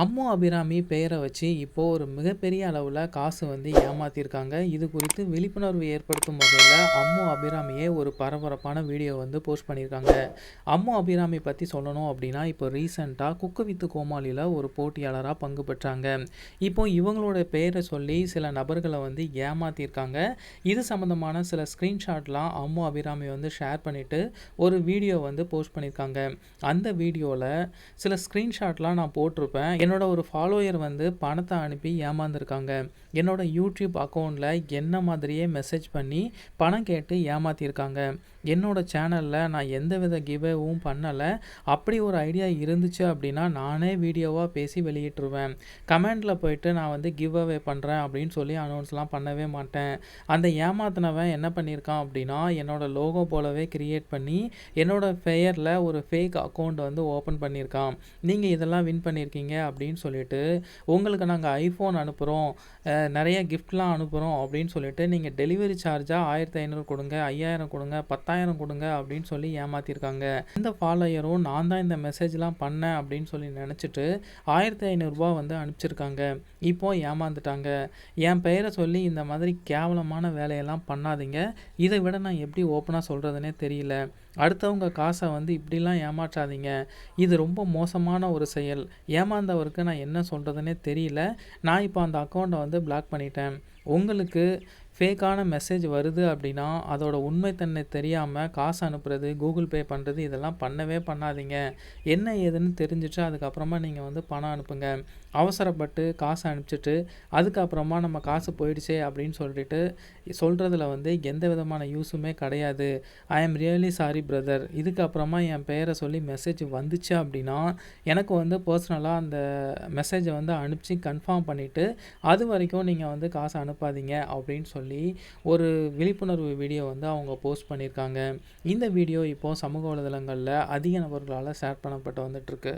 அம்மு அபிராமி பெயரை வச்சு இப்போது ஒரு மிகப்பெரிய அளவில் காசு வந்து ஏமாற்றிருக்காங்க இது குறித்து விழிப்புணர்வு ஏற்படுத்தும் வகையில் அம்மு அபிராமியே ஒரு பரபரப்பான வீடியோ வந்து போஸ்ட் பண்ணியிருக்காங்க அம்மு அபிராமி பற்றி சொல்லணும் அப்படின்னா இப்போ ரீசெண்டாக குக்கு வித்து கோமாளியில் ஒரு போட்டியாளராக பங்கு பெற்றாங்க. இப்போ இவங்களோட பெயரை சொல்லி சில நபர்களை வந்து ஏமாற்றியிருக்காங்க இது சம்மந்தமான சில ஸ்க்ரீன்ஷாட்லாம் அம்மு அபிராமி வந்து ஷேர் பண்ணிவிட்டு ஒரு வீடியோ வந்து போஸ்ட் பண்ணியிருக்காங்க அந்த வீடியோவில் சில ஸ்க்ரீன்ஷாட்லாம் நான் போட்டிருப்பேன். என்னோட ஒரு ஃபாலோயர் வந்து பணத்தை அனுப்பி ஏமாந்துருக்காங்க. என்னோட யூடியூப் அக்கௌண்ட்டில் என்ன மாதிரியே மெசேஜ் பண்ணி பணம் கேட்டு ஏமாற்றிருக்காங்க என்னோட சேனலில் நான் எந்த வித கிவேவும் பண்ணலை. அப்படி ஒரு ஐடியா இருந்துச்சு அப்படின்னா நானே வீடியோவாக பேசி வெளியிட்டுருவேன். கமெண்டில் போயிட்டு நான் வந்து கிவ் அவே பண்ணுறேன் அப்படின்னு சொல்லி அனௌன்ஸ்லாம் பண்ணவே மாட்டேன். அந்த ஏமாத்தினவன் என்ன பண்ணியிருக்கான் அப்படின்னா என்னோட லோகோ போலவே கிரியேட் பண்ணி என்னோட பெயரில் ஒரு ஃபேக் அக்கௌண்ட் வந்து ஓப்பன் பண்ணியிருக்கான் நீங்கள் இதெல்லாம் வின் பண்ணியிருக்கீங்க அப்படின்னு சொல்லிட்டு உங்களுக்கு நாங்கள் ஐஃபோன் அனுப்புகிறோம் நிறைய கிஃப்ட்லாம் அனுப்புகிறோம் அப்படின்னு சொல்லிட்டு நீங்கள் டெலிவரி சார்ஜாக ஆயிரத்தி ஐநூறு கொடுங்க ஐயாயிரம் கொடுங்க பத்தாயிரம் கொடுங்க அப்படின்னு சொல்லி ஏமாற்றிருக்காங்க இந்த ஃபாலோயரும் நான் தான் இந்த மெசேஜ்லாம் பண்ணேன் அப்படின்னு சொல்லி நினச்சிட்டு ஆயிரத்தி ஐநூறுரூபா வந்து அனுப்பிச்சிருக்காங்க. இப்போ ஏமாந்துட்டாங்க. என் பெயரை சொல்லி இந்த மாதிரி கேவலமான வேலையெல்லாம் பண்ணாதீங்க. இதை விட நான் எப்படி ஓப்பனாக சொல்கிறதுனே தெரியல. அடுத்தவங்க காசை வந்து இப்படிலாம் ஏமாற்றாதீங்க. இது ரொம்ப மோசமான ஒரு செயல். வரைக்கும் நான் என்ன சொல்கிறதுனே தெரியல. நான் இப்போ அந்த அக்கௌண்ட்டை வந்து பிளாக் பண்ணிட்டேன். உங்களுக்கு ஃபேக்கான மெசேஜ் வருது அப்படின்னா அதோட உண்மைத்தன்மை தெரியாமல் காசு அனுப்புறது கூகுள் பே பண்ணுறது இதெல்லாம் பண்ணவே பண்ணாதீங்க. என்ன ஏதுன்னு தெரிஞ்சிட்டு அதுக்கப்புறமா நீங்கள் வந்து பணம் அனுப்புங்க. அவசரப்பட்டு காசு அனுப்பிச்சிட்டு அதுக்கப்புறமா நம்ம காசு போயிடுச்சே அப்படின்னு சொல்லிட்டு சொல்கிறதுல வந்து எந்த விதமான யூஸுமே கிடையாது. I am really sorry brother இதுக்கப்புறமா என் பெயரை சொல்லி மெசேஜ் வந்துச்சு அப்படின்னா எனக்கு வந்து பர்சனலாக அந்த மெசேஜை வந்து அனுப்பிச்சு கன்ஃபார்ம் பண்ணிவிட்டு அது வரைக்கும் நீங்கள் வந்து காசு அனுப்பாதீங்க அப்படின்னு சொல்லி சொல்லி ஒரு விழிப்புணர்வு வீடியோ வந்து அவங்க போஸ்ட் பண்ணியிருக்காங்க. இந்த வீடியோ இப்போது சமூக வலைதளங்களில் அதிக நபர்களால் ஷேர் பண்ணப்பட்டு வந்துட்டுருக்கு